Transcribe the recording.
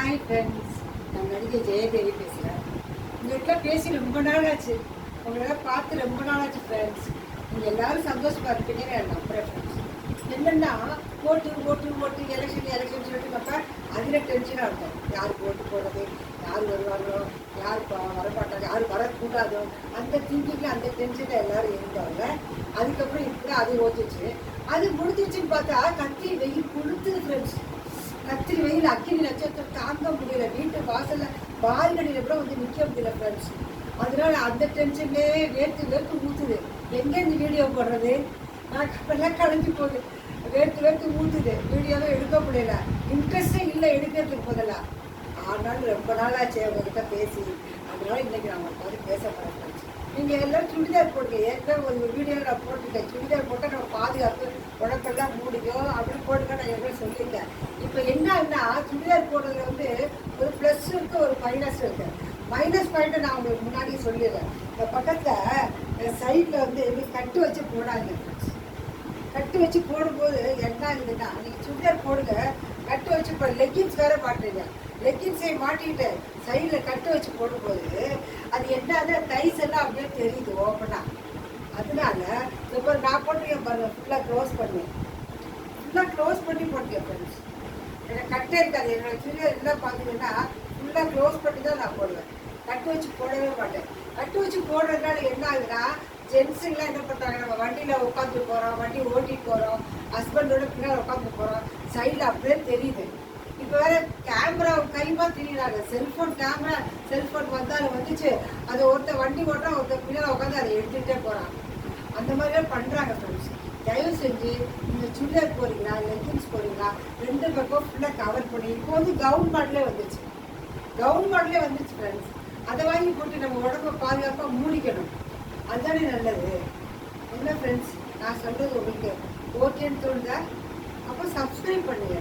Hi friends நான் நடிகை ஜெயதேவி பேசுகிறேன் உங்கள்கிட்ட பேசி ரொம்ப நாள் ஆச்சு உங்களை பார்த்து ரொம்ப நாள் ஆச்சு ஃப்ரெண்ட்ஸ் நீங்கள் எல்லாரும் சந்தோஷமாக இருப்பீங்கன்னு நான் நம்புகிறேன் ஃப்ரெண்ட்ஸ் என்னென்னா ஓட்டு ஓட்டு ஓட்டு எலெக்ஷன் எலெக்ஷன் சொல்லிட்டு பார்த்தா அதில் டென்ஷனாக இருக்கும். யாருக்கு ஓட்டு போடுறது யார் வருவாங்களோ யார் வரமாட்டாங்க யார் வரக்கூடாதோ அந்த திங்கிங்கில் அந்த டென்ஷனில் எல்லோரும் இருந்தாங்க அதுக்கப்புறம் இப்போ அது ஓட்டுச்சு. அது முடிஞ்சிச்சுன்னு பார்த்தா கத்தி வெயில் கொளுத்துது ஃப்ரெண்ட்ஸ் கத்திரி வெயில் அக்கினி நட்சத்திரம் தாங்க முடியல. வீட்டு வாசல்ல பால்கனியில கூட வந்து நிக்க முடியல ஃப்ரெண்ட்ஸ் அதனால அந்த டென்ஷன்லேயே வேர்த்து வேர்த்து ஊத்துது. எங்க இந்த வீடியோ போடுறது? நான் கப்பெல்லாம் கலைஞ்சு போகுது. வேர்த்து வேர்த்து ஊத்துது. வீடியோவே எடுக்க முடியல. இன்ட்ரெஸ்டே இல்லை எடுக்கிறதுக்கு போதெல்லாம் ஆனாலும் ரொம்ப நாளாச்சு உங்ககிட்ட பேசி. அதனால இன்னைக்கு நான் உட்காந்து பேச போறேன் நீங்கள் நீங்க சுடிதார் போடுங்க. ஏற்கனவே ஒரு வீடியோ நான் போட்டிருக்கேன். சுடிதார் போட்டால் நம்ம பாதுகாப்பு உடம்பெல்லாம் முடியும் அப்படின்னு போட்டுக்க நான் ஏற்கனவே சொல்லியிருக்கேன். இப்போ என்னன்னா சுடிதார் போடுறதுல வந்து ஒரு ப்ளஸ் இருக்கு ஒரு மைனஸ் இருக்கு. மைனஸ் பாயிண்ட் நான் உங்களுக்கு முன்னாடியே சொல்லிடுறேன். இந்த பக்கத்தில் சைடில் வந்து கட்டு வச்சு போடாங்க கட்டு வச்சு போடும்போது என்ன ஆகுதுன்னா நீங்கள் சுடிதார் போடுங்க. கட்டு வச்சு இப்போ லெக்கின்ஸ் வேற பாட்டுறீங்க லெக்கின்ஸை மாட்டிட்டு சைடில் கட்டு வச்சு போடும்போது அது என்னது டைஸ் எல்லாம் அப்படியே தெரியுது ஓப்பனாக அதனால இப்போ நான் போட்டிருக்கேன் பாருங்க ஃபுல்லாக க்ளோஸ் பண்ணுவேன் ஃபுல்லாக க்ளோஸ் பண்ணி போட்டிருக்கேன் ஃப்ரெண்ட்ஸ் எனக்கு கட்டே இருக்காது. என்னோட சுடிதார் என்ன பார்த்தீங்கன்னா ஃபுல்லாக க்ளோஸ் பண்ணி தான் நான் போடுவேன். கட்டு வச்சு போடவே மாட்டேன். கட்டு வச்சு போடுறதுனால என்ன ஆகுதுன்னா ஜென்ஸுங்கெலாம் என்ன பண்ணுறாங்க நம்ம வண்டியில் உட்காந்து போகிறோம் வண்டி ஓட்டிட்டு போகிறோம் ஹஸ்பண்டோட பின்னால் உட்காந்து போகிறோம் சைடில் அப்படியே தெரியுது. இப்போ வேறு கைமா தெரியுறாங்க. செல்ஃபோன் கேமரா செல்ஃபோன் வந்து அது வந்துச்சு. அதை ஒருத்தர் வண்டி ஓட்டுறா ஒருத்தர் பின்னால் உட்காந்து அதை எடுத்துகிட்டே போகிறாங்க அந்த மாதிரிலாம் பண்ணுறாங்க ஃப்ரெண்ட்ஸ் தயவு செஞ்சு நீங்கள் சுடிதார் போகிறீங்களா லெகின்ஸ் போகிறீங்களா ரெண்டு பக்கம் ஃபுல்லாக கவர் பண்ணி இப்போ வந்து கவுன் மாடலே வந்துச்சு. கவுன் மாடலே வந்துச்சு ஃப்ரெண்ட்ஸ் அதை வாங்கி போட்டு நம்ம உடம்ப பாதுகாப்பாக மூடிக்கணும். அதுதானே நல்லது. என்ன ஃப்ரெண்ட்ஸ் நான் சொல்கிறது உங்களுக்கு ஓகேன்னு தோணுதா? அப்போ சப்ஸ்கிரைப் பண்ணுங்க.